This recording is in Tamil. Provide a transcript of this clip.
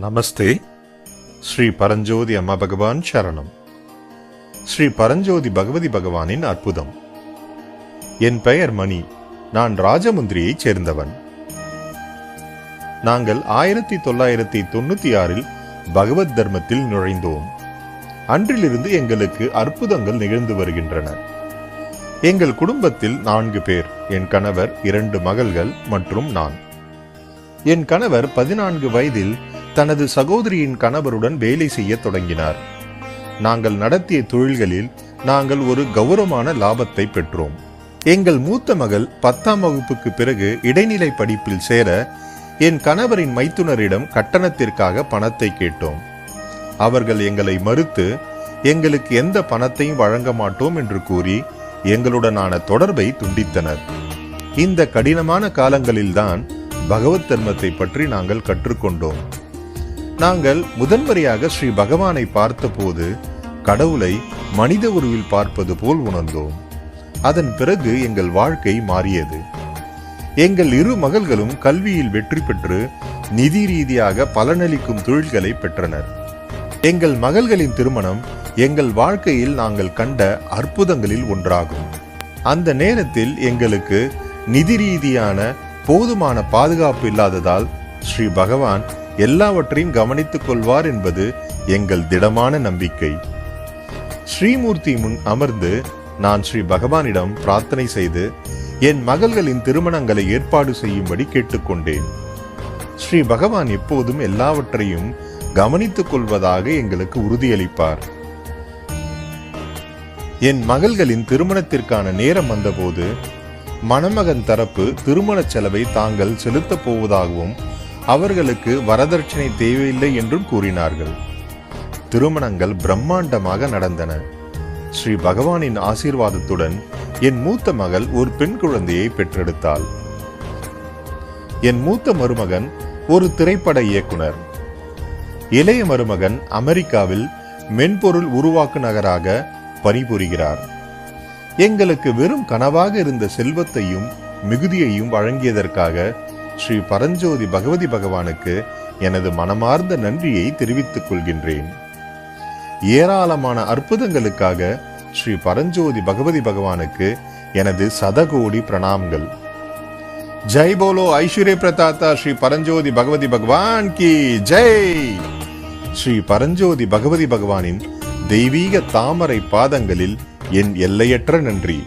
நமஸ்தே. ஸ்ரீ பரஞ்சோதி அம்மா பகவான் சரணம். ஸ்ரீ பரஞ்சோதி பகவதி பகவானின் அற்புதம். என் பெயர் மணி. நான் ராஜமுந்திரியைச் சேர்ந்தவன். நாங்கள் ஆயிரத்தி தொள்ளாயிரத்தி தொண்ணூத்தி ஆறில் பகவத் தர்மத்தில் நுழைந்தோம். அன்றிலிருந்து எங்களுக்கு அற்புதங்கள் நிகழ்ந்து வருகின்றன. எங்கள் குடும்பத்தில் நான்கு பேர் என் கணவர் இரண்டு மகள்கள் மற்றும் நான். என் கணவர் பதினான்கு வயதில் தனது சகோதரியின் கணவருடன் வேலை செய்ய தொடங்கினார். நாங்கள் நடத்திய தொழில்களில் நாங்கள் ஒரு கௌரவமான லாபத்தை பெற்றோம். எங்கள் மூத்த மகள் பத்தாம் வகுப்புக்கு பிறகு இடைநிலை படிப்பில் சேர என் கணவரின் மைத்துனரிடம் கட்டணத்திற்காக பணத்தை கேட்டோம். அவர்கள் எங்களை மறுத்து எங்களுக்கு எந்த பணத்தையும் வழங்க மாட்டோம் என்று கூறி எங்களுடனான தொடர்பை துண்டித்தனர். இந்த கடினமான காலங்களில்தான் பகவத் தர்மத்தை பற்றி நாங்கள் கற்றுக்கொண்டோம். நாங்கள் முதன்முறையாக ஸ்ரீ பகவானை பார்த்தபோது கடவுளை மனித உருவில் பார்ப்பது போல் உணர்ந்தோம். அதன் பிறகு எங்கள் வாழ்க்கை மாறியது. எங்கள் இரு மகள்களும் கல்வியில் வெற்றி பெற்று நிதி ரீதியாக பலனளிக்கும் தொழில்களை பெற்றனர். எங்கள் மகள்களின் திருமணம் எங்கள் வாழ்க்கையில் நாங்கள் கண்ட அற்புதங்களில் ஒன்றாகும். அந்த நேரத்தில் எங்களுக்கு நிதி ரீதியான போதுமான பாதுகாப்பு இல்லாததால் ஸ்ரீ பகவான் எல்லாவற்றையும் கவனித்துக் கொள்வார் என்பது எங்கள் திடமான நம்பிக்கை. ஸ்ரீமூர்த்தி முன் அமர்ந்து நான் ஸ்ரீ பகவானிடம் பிரார்த்தனை செய்து என் மகள்களின் திருமணங்களை ஏற்பாடு செய்யும்படி கேட்டுக்கொண்டேன். ஸ்ரீ பகவான் எப்போதும் எல்லாவற்றையும் கவனித்துக் கொள்வதாக எங்களுக்கு உறுதியளிப்பார். என் மகள்களின் திருமணத்திற்கான நேரம் வந்தபோது மணமகன் தரப்பு திருமணச் செலவை தாங்கள் செலுத்தப் போவதாகவும் அவர்களுக்கு வரதட்சணை தேவையில்லை என்றும் கூறினார்கள். திருமணங்கள் பிரம்மாண்டமாக நடந்தன. ஸ்ரீ பகவானின் ஆசீர்வாதத்துடன் என் மூத்த மகள் ஒரு பெண் குழந்தையை பெற்றெடுத்தாள். என் மூத்த மருமகன் ஒரு திரைப்பட இயக்குனர். இளைய மருமகன் அமெரிக்காவில் மென்பொருள் உருவாக்குநகராக பணிபுரிகிறார். எங்களுக்கு வெறும் கனவாக இருந்த செல்வத்தையும் மிகுதியையும் வழங்கியதற்காக ஸ்ரீ பரஞ்சோதி பகவதி பகவானுக்கு எனது மனமார்ந்த நன்றியை தெரிவித்துக் கொள்கின்றேன். ஏராளமான அற்புதங்களுக்காக ஸ்ரீ பரஞ்சோதி பகவதி பகவானுக்கு எனது சதகோடி பிரணாம்கள். ஜெய் போலோ ஐஸ்வர்ய பிரதாத்தா ஸ்ரீ பரஞ்சோதி பகவதி பகவான் கி ஜெய்! ஸ்ரீ பரஞ்சோதி பகவதி பகவானின் தெய்வீக தாமரை பாதங்களில் என் எல்லையற்ற நன்றி.